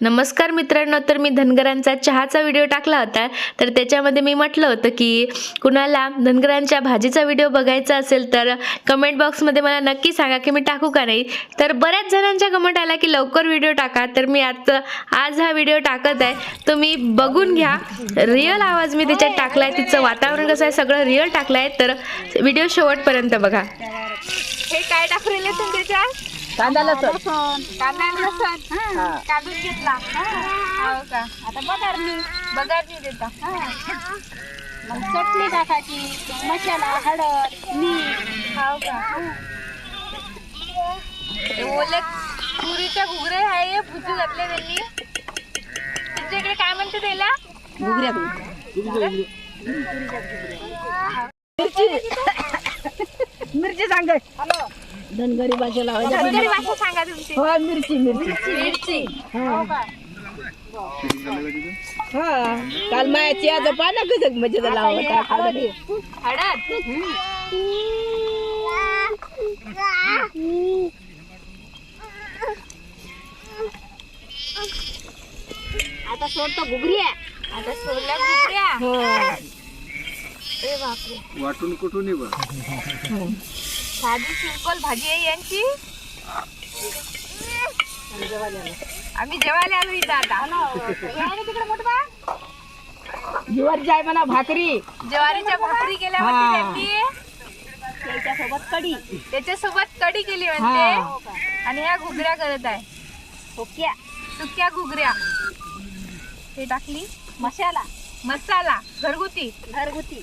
नमस्कार मित्रांनो तर मी धनगरांचा चहाचा व्हिडिओ टाकला होता. तर त्याच्यामध्ये मी म्हटलं होतं की कुणाला धनगरांच्या भाजीचा व्हिडिओ बघायचा असेल तर कमेंट बॉक्समध्ये मला नक्की सांगा की मी टाकू का नाही. तर बऱ्याच जणांच्या कमेंट आला की लवकर व्हिडिओ टाका. तर मी आज आज हा व्हिडिओ टाकत आहे. तुम्ही बघून घ्या. रिअल आवाज मी त्याच्यात टाकला आहे तिचं वातावरण कसं आहे सगळं रिअल टाकलं आहे तर व्हिडिओ शेवटपर्यंत बघा. हे काय टाकलेलं त्याच्यात कांदा लसूण. कांदा आणि लसण. काढून घेतला. हो. का? आता बघारणी बघारणी देता. मग चटणी टाकायची. मसाला हळद मीठ. हो का? हे. ओले तुरीच्या घुगरे आहे भुजू घातले त्यांनी. तुमच्या इकडे काय म्हणते त्याला घुगऱ्या मिरची. मिरची सांग. धनगरी भाषा लावायची धनगरी भाषा सांगा तुमची. हो मिरची मिरची. मिरची. हा. हा काल मायाची आज पाना कसं म्हणजे त्याला लावता हळद हळद. आता सोडतो घुगऱ्या. आता सोडल्या घुगऱ्या. हो. वाटून कुठून बा साधी सिंपल भाजी आहे यांची. आम्ही जेवायला आलो इथं आता. तिकडे मोठं बा? जीवर जाय म्हणा भाकरी. ज्वारीच्या भाकरी केल्या हा. त्यांनी. त्याच्यासोबत कढी. त्याच्यासोबत कढी केली म्हणते. आणि ह्या घुगऱ्या करत आहे. सुक्या. सुक्या घुगऱ्या. हे टाकली. मसाला. मसाला घरगुती. घरगुती.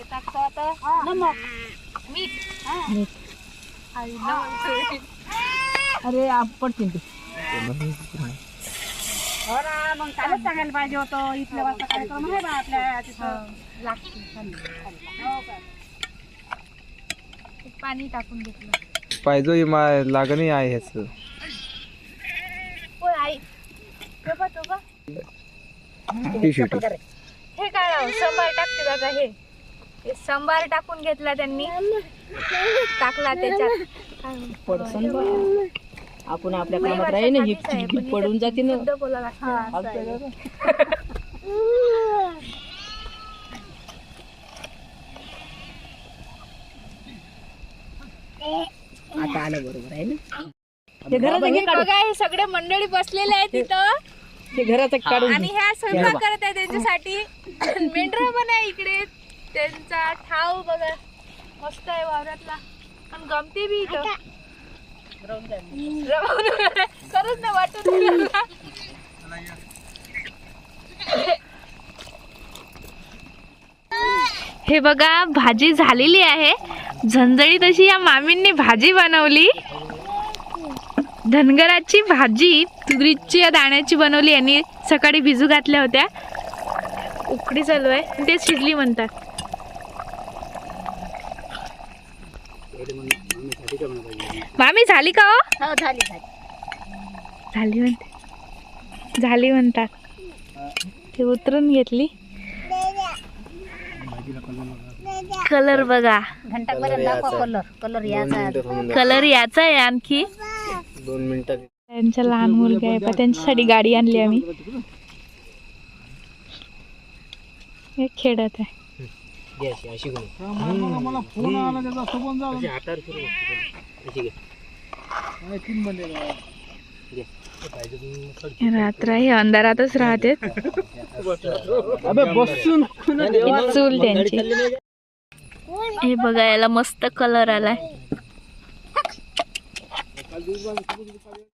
हे टाकतो आता नमक मीठ मीठ आई, नमक. अरे पडतील हो ना मग कालच सांगायला पाहिजे होतं इथल्या वाजता कार्यक्रम आहे बा आपल्या तिथं हा, लागते हो का? हे पाणी टाकून घेतलं पाहिजे लागणी आहे ह्याच होय आई तो तो. हे काय सांबार टाकते दादा हे हे सांबार टाकून घेतला त्यांनी. टाकला त्याच्यात. आपण आपल्या कामात राही ना ही पडून जाते ना. आता आलं बरोबर आहे ना. हे बघा हे सगळे मंडळी बसलेले आहेत तिथं ते घराचं आणि. ह्या स्वयंपाक करत आहे त्यांच्यासाठी. मेंढर पण आहे इकडे. त्यांचा ठाव बघा. मस्त आहे वावरातला. पण गमते बी इथं. खरंच ना वाटत हे बघा भाजी झालेली आहे. झणझणीत अशी या मामींनी भाजी बनवली. धनगराची भाजी तुरीच्या दाण्याची बनवली. यांनी सकाळी भिजू घातल्या होत्या. उकडी चालू आहे. ते शिजली म्हणतात. मामी झाली का हो? हो झाली झाली. झाली म्हणते. झाली म्हणतात. ते उतरून घेतली. कलर बघा. दाखवा कलर. कलर याचा. कलर याचा आहे आणखी. दोन मिनिटात त्यांच्या लहान मुलगा आहे पण त्यांच्यासाठी गाडी आणली आम्ही. हे खेळत आहे. रात्र हे अंधारातच राहते बसून चूल त्यांची. हे बघा याला मस्त कलर आलाय.